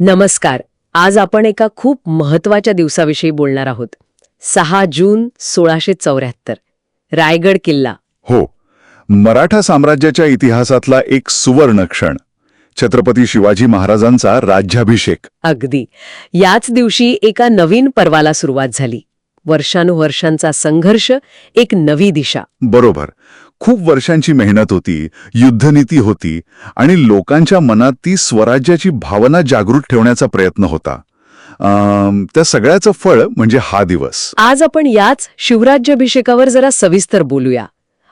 नमस्कार. आज आपण एका खूप महत्त्वाच्या दिवसाविषयी बोलणार आहोत. सहा जून सोळाशे चौऱ्याहत्तर. रायगड किल्ला. हो. मराठा साम्राज्याच्या इतिहासातला एक सुवर्ण क्षण. छत्रपती शिवाजी महाराजांचा राज्याभिषेक. अगदी. याच दिवशी एका नवीन पर्वाला सुरुवात झाली. वर्षानुवर्षांचा संघर्ष एक नवी दिशा. बरोबर. खूप वर्षांची मेहनत होती युद्धनीती होती आणि लोकांच्या मनात ती स्वराज्याची भावना जागृत ठेवण्याचा प्रयत्न होता. त्या सगळ्याचं फळ म्हणजे हा दिवस. आज आपण याच शिवराज्याभिषेकावर जरा सविस्तर बोलूया.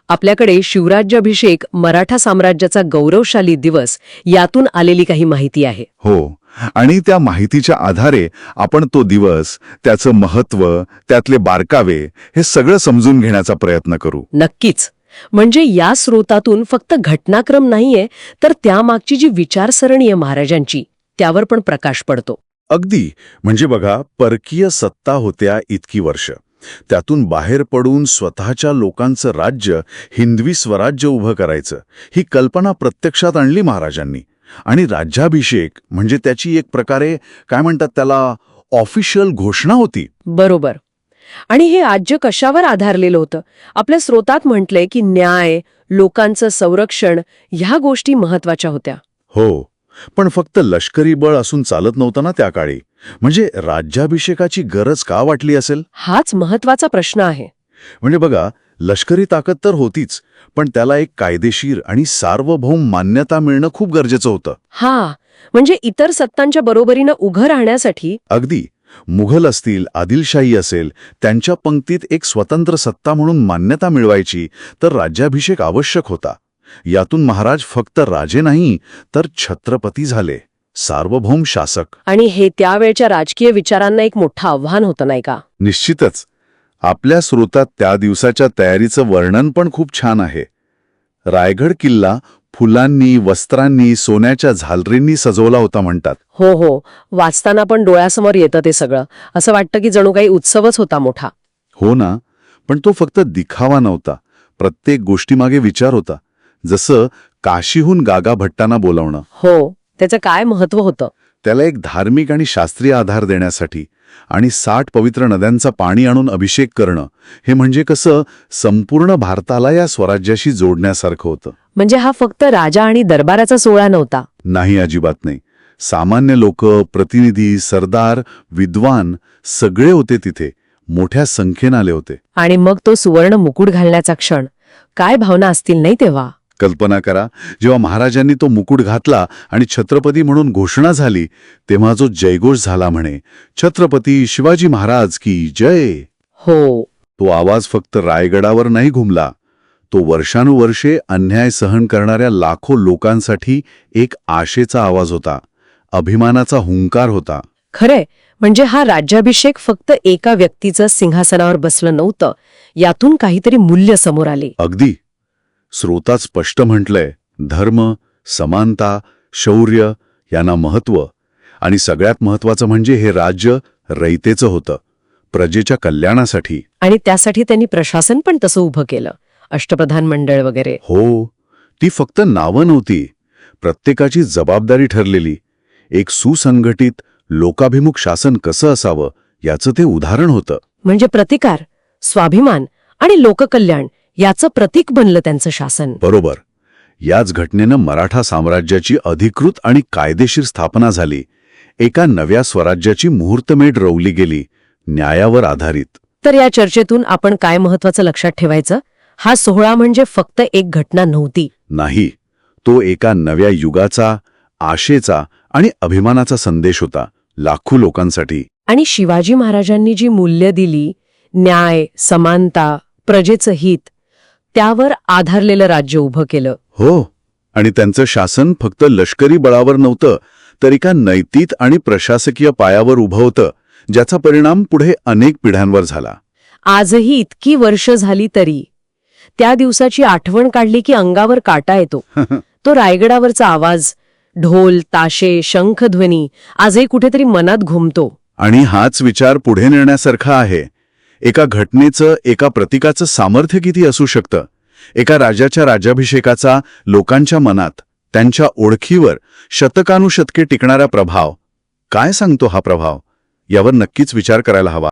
आपल्याकडे शिवराज्याभिषेक मराठा साम्राज्याचा गौरवशाली दिवस यातून आलेली काही माहिती आहे. हो आणि त्या माहितीच्या आधारे आपण तो दिवस त्याचं महत्त्व त्यातले बारकावे हे सगळं समजून घेण्याचा प्रयत्न करू. नक्कीच. म्हणजे या स्रोतातून फक्त घटनाक्रम नाहीये तर त्यामागची जी विचारसरणी आहे महाराजांची त्यावर पण प्रकाश पडतो. अगदी. म्हणजे बघा परकीय सत्ता होत्या इतकी वर्ष. त्यातून बाहेर पडून स्वतःच्या लोकांचं राज्य हिंदवी स्वराज्य उभं करायचं ही कल्पना प्रत्यक्षात आणली महाराजांनी. आणि राज्याभिषेक म्हणजे त्याची एक प्रकारे काय म्हणतात त्याला ऑफिशियल घोषणा होती. बरोबर. आणि हे राज्य कशावर आधारलेलं होतं? आपल्या स्रोतात म्हटलंय की न्याय लोकांचं संरक्षण ह्या गोष्टी महत्त्वाच्या होत्या. हो पण फक्त लष्करी बळ असून चालत नव्हतं ना त्या काळी. म्हणजे राज्याभिषेकाची गरज का वाटली असेल? हाच महत्त्वाचा प्रश्न आहे. म्हणजे बघा लष्करी ताकद तर होतीच पण त्याला एक कायदेशीर आणि सार्वभौम मान्यता मिळणं खूप गरजेचं होतं. हा म्हणजे इतर सत्तांच्या बरोबरीनं उभं राहण्यासाठी अगदी. मुघल असतील आदिलशाही असेल त्यांच्या पंक्तीत एक स्वतंत्र सत्ता म्हणून मान्यता मिळवायची तर राज्याभिषेक आवश्यक होता. यातून महाराज फक्त राजे नाही तर छत्रपती झाले. सार्वभौम शासक. आणि हे त्यावेळच्या राजकीय विचारांना एक मोठं आव्हान होतं नाही का? निश्चितच. आपल्या स्रोतात त्या दिवसाच्या तयारीचं वर्णन पण खूप छान आहे. रायगड किल्ला फुलांनी वस्त्रांनी सोन्याच्या झालरींनी सजवला होता म्हणतात. हो हो. वाचताना पण डोळ्यासमोर येतं ते सगळं. असं वाटतं की जणू काही उत्सवच होता मोठा. हो ना. पण तो फक्त दिखावा नव्हता. प्रत्येक गोष्टीमागे विचार होता. जसं काशीहून गागा भट्टांना बोलावणं. हो. त्याचं काय महत्त्व होतं? त्याला एक धार्मिक आणि शास्त्रीय आधार देण्यासाठी आणि साठ पवित्र नद्यांचा पाणी आणून अभिषेक करणं हे म्हणजे कसं संपूर्ण भारताला या स्वराज्याशी जोडण्यासारखं होतं. म्हणजे हा फक्त राजा आणि दरबाराचा सोहळा नव्हता. नाही अजिबात नाही. सामान्य लोक प्रतिनिधी सरदार विद्वान सगळे होते तिथे. मोठ्या संख्येनं आले होते. आणि मग तो सुवर्ण मुकुट घालण्याचा क्षण. काय भावना असतील नाही तेव्हा? कल्पना करा जेव्हा महाराजांनी तो मुकुट घातला आणि छत्रपती म्हणून घोषणा झाली तेव्हा जो जयघोष झाला म्हणे छत्रपती शिवाजी महाराज की जय. हो. तो आवाज फक्त रायगडावर नाही घुमला. तो वर्षानुवर्षे अन्याय सहन करणाऱ्या लाखो लोकांसाठी एक आशेचा आवाज होता अभिमानाचा हुंकार होता. खरंय म्हणजे हा राज्याभिषेक फक्त एका व्यक्तीचं सिंहासनावर बसलं नव्हतं यातून काहीतरी मूल्य समोर आले. अगदी. स्रोतात स्पष्ट म्हटलंय धर्म समानता शौर्य यांना महत्त्व आणि सगळ्यात महत्वाचं म्हणजे हे राज्य रयतेचं होतं प्रजेच्या कल्याणासाठी. आणि त्यासाठी त्यांनी प्रशासन पण तसं उभं केलं. अष्टप्रधान मंडळ वगैरे. हो ती फक्त नावं नव्हती. प्रत्येकाची जबाबदारी ठरलेली. एक सुसंघटित लोकाभिमुख शासन कसं असावं याचं ते उदाहरण होतं. म्हणजे प्रतिकार स्वाभिमान आणि लोककल्याण याचं प्रतीक बनलं त्यांचं शासन. बरोबर. याच घटनेनं मराठा साम्राज्याची अधिकृत आणि कायदेशीर स्थापना झाली. एका नव्या स्वराज्याची मुहूर्तमेढ रोवली गेली न्यायावर आधारित. तर या चर्चेतून आपण काय महत्वाचं लक्षात ठेवायचं? हा सोहळा म्हणजे फक्त एक घटना नव्हती. नाही तो एका नव्या युगाचा आशेचा आणि अभिमानाचा संदेश होता लाखो लोकांसाठी. आणि शिवाजी महाराजांनी जी मूल्य दिली न्याय समानता प्रजेचं हित त्यावर आधारलेलं राज्य उभं केलं. हो आणि त्यांचं शासन फक्त लष्करी बळावर नव्हतं तर एका नैतिक आणि प्रशासकीय पायावर उभं होतं ज्याचा परिणाम पुढे अनेक पिढ्यांवर झाला. आजही इतकी वर्ष झाली तरी त्या दिवसाची आठवण काढली की अंगावर काटा येतो. तो रायगडावरचा आवाज ढोल ताशे शंखध्वनी आजही कुठेतरी मनात घुमतो. आणि हाच विचार पुढे नेण्यासारखा आहे. एका घटनेचं एका प्रतीकाचं सामर्थ्य किती असू शकतं? एका राजाच्या राज्याभिषेकाचा लोकांच्या मनात त्यांच्या ओळखीवर शतकानुशतके टिकणारा प्रभाव काय सांगतो हा प्रभाव? यावर नक्कीच विचार करायला हवा.